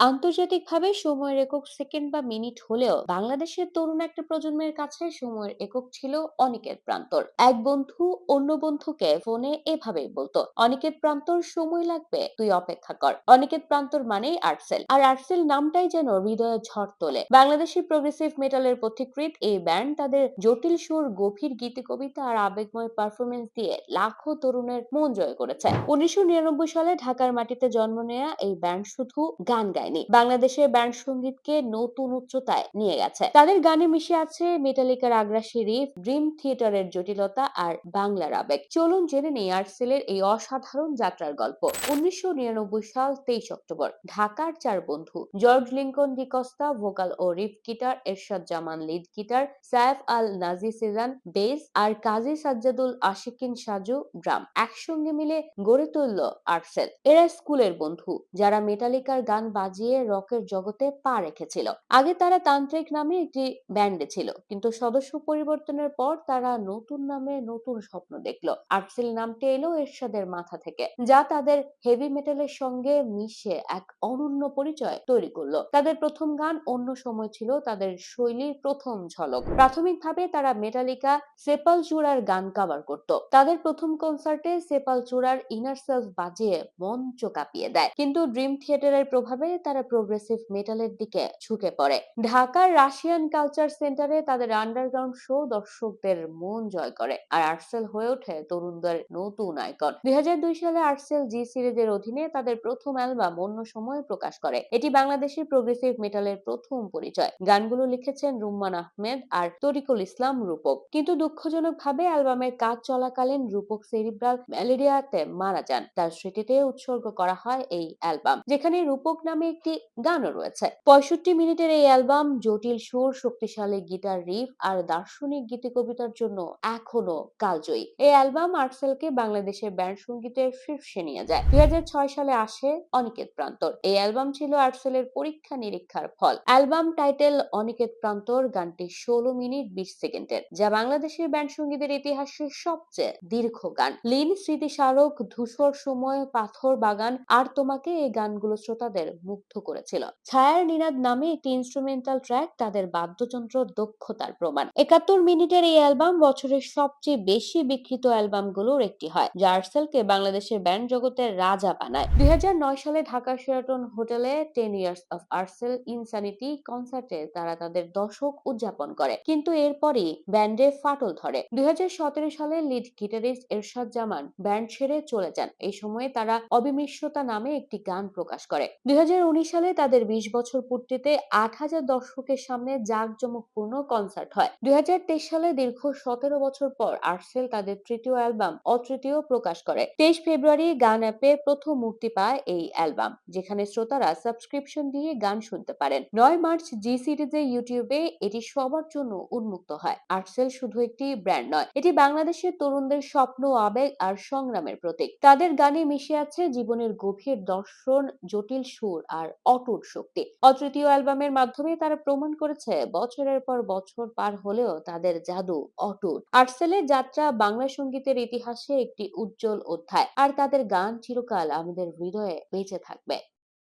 আন্তর্জাতিকভাবে সময়ের একক সেকেন্ড বা মিনিট হলেও বাংলাদেশের তরুণ একটা প্রজন্মের কাছে সময়ের একক ছিল অনিকেত প্রান্তর। এক বন্ধু অন্য বন্ধুকে ফোনে এভাবেই বলতো অনিকেত প্রান্তর সময় লাগবে, তুই অপেক্ষা কর। অনিকেত প্রান্তর মানেই আর্টসেল, আর আর্টসেল নামটাই যেন হৃদয়ে ঝড় তোলে। বাংলাদেশি প্রোগ্রেসিভ মেটালের পথিকৃত এই ব্যান্ড তাদের জটিল সুর, গভীর গীতি কবিতা আর আবেগময় পারফরমেন্স দিয়ে লাখো তরুণের মন জয় করেছে। উনিশশো নিরানব্বই সালে ঢাকার মাটিতে জন্ম নেয়া এই ব্যান্ড শুধু গান গায়। গায়নি বাংলাদেশের ব্যান্ড সঙ্গীতকে নতুন উচ্চতায় নিয়ে গেছে। তাদের গানে মিশে আছে মেটালিকার আগ্রাসী রিফ ড্রিম থিয়েটারের জটিলতা আর বাংলার আবেগ। চলুন জেনে নেই আর্টসেলের এই অসাধারণ যাত্রার গল্প। উনিশশো সাল তেইশ অক্টোবর, ঢাকার চার বন্ধু, জর্জ লিঙ্কন ডিকস্তা ভোকাল ও riff guitar, Ershad Zaman lead guitar Saif Al Naji Sijan, bass আর কাজী সাজ্জাদুল আশিকিন সাজু ড্রাম। একসঙ্গে মিলে গড়ে তুলল আর্টসেল এরা স্কুলের বন্ধু, যারা মেটালিকার গান বাজ বাজিয়ে রকের জগতে পা রেখেছিল। আগে তারা তান্ত্রিক নামে একটি ব্যান্ডে ছিল, কিন্তু সদস্য পরিবর্তনের পর তারা নতুন নামে নতুন স্বপ্ন দেখল। আর্টসিল নামটি এলো এরশাদের মাথা থেকে, যা তাদের হেভি মেটালের সঙ্গে মিশে এক অনন্য পরিচয় তৈরি করল। তাদের প্রথম গান অন্য সময় ছিল তাদের শৈলীর প্রথম ঝলক। প্রাথমিকভাবে তারা মেটালিকা সেপাল চূড়ার গান কাভার করত। তাদের প্রথম কনসার্টে সেপাল চূড়ার ইনার সেলফ বাজিয়ে মঞ্চ কাঁপিয়ে দেয়। কিন্তু ড্রিম থিয়েটারের প্রভাবে তারা প্রোগ্রেসিভ মেটালের দিকে ঝুঁকে পড়ে। ঢাকার রাশিয়ান কালচার সেন্টারে তাদের আন্ডারগ্রাউন্ড শো দর্শকদের মন জয় করে আর আর্সেল হয়ে ওঠে তরুণদের নতুন আইকন। দুই হাজার দুই সালে আর্সেল জি সিরিজের অধীনে তাদের প্রথম অ্যালবাম অন্য সময় প্রকাশ করে। এটি বাংলাদেশের প্রোগ্রেসিভ মেটালের প্রথম পরিচয়। গানগুলো লিখেছেন রুম্মান আহমেদ আর তরিকুল ইসলাম রূপক। কিন্তু দুঃখজনক ভাবে অ্যালবামের কাজ চলাকালীন রূপক সেরিব্রাল ম্যালেরিয়াতে মারা যান। তার স্মৃতিতে উৎসর্গ করা হয় এই অ্যালবাম যেখানে রূপক নামে একটি গানও রয়েছে। পঁয়ষট্টি মিনিটের এই অ্যালবাম জটিল সুর, শক্তিশালী গিটার রিফ আর দার্শনিক গীতি কবিতার জন্য এখনও কালজয়ী। এই অ্যালবাম আর্টসেলকে বাংলাদেশের ব্যান্ড সঙ্গীতের শীর্ষে নিয়ে যায়। দুই সালে আসে অনিকেত প্রান্তর। এই অ্যালবাম ছিল আর্টসেলের পরীক্ষা নিরীক্ষার ফল। অ্যালবাম টাইটেল অনিকেত প্রান্তর গানটি ষোলো মিনিট বিশ সেকেন্ডের, যা বাংলাদেশের ব্যান্ড সঙ্গীতের ইতিহাসের সবচেয়ে দীর্ঘ গান। লিন স্মৃতিস্মারক ধূসর সময় পাথর বাগান, আর তোমাকে এই গানগুলো শ্রোতাদের মুগ্ধ করেছিল। ছায়ার নিনাদ নামে একটি ইনস্ট্রুমেন্টাল ট্র্যাক তাদের বাদ্যযন্ত্র দক্ষতার প্রমাণ। একাত্তর মিনিটের এই অ্যালবাম বছরের সবচেয়ে বেশি বিক্রিত অ্যালবামগুলোর একটি হয়, যা আর্সেলকে বাংলাদেশের ব্যান্ড জগতের রাজা বানায়। দুই সালে ঢাকা শেরাটন হোটেলে ten years of Artcell insanity কনসার্টে তারা তাদের দশক উদযাপন করে, কিন্তু এরপরই ব্যান্ডে ফাটল ধরে। দুই হাজার সতেরো সালে lead guitarist Ershad Zaman band ছেড়ে চলে যান। এই সময়ে তারা অবিমিশ্রতা নামে একটি গান প্রকাশ করে। দুই হাজার সালে তাদের বিশ বছর পূর্তিতে আট হাজার দর্শকের সামনে জাঁকজমকপূর্ণ কনসার্ট হয়। দুই সালে দীর্ঘ সতেরো বছর পর আর্সেল তাদের তৃতীয় অ্যালবাম অতৃতীয় প্রকাশ করে। তেইশ ফেব্রুয়ারি গান অ্যাপে প্রথম মুক্তি পায় এই অ্যালবাম, যেখানে শ্রোতারা সাবস্ক্রিপশন দিয়ে গান শুনতে পারেন। নয় মার্চ জি সিরিজে ইউটিউবে এটি সবার জন্য উন্মুক্ত হয়। আর্সেল শুধু একটি ব্র্যান্ড নয়, এটি বাংলাদেশের তরুণদের স্বপ্ন, আবেগ আর সংগ্রামের প্রতীক। তাদের গানে মিশে আছে জীবনের গভীর দর্শন, জটিল সুর আর অটুট শক্তি। অতৃতীয় অ্যালবামের মাধ্যমে তারা প্রমাণ করেছে, বছরের পর বছর পার হলেও তাদের জাদু অটুট। আর্টসেলের যাত্রা বাংলা সঙ্গীতের ইতিহাসে একটি উজ্জ্বল অধ্যায়। আর তাদের গান চিরকাল আমাদের হৃদয়ে বেঁচে থাকবে।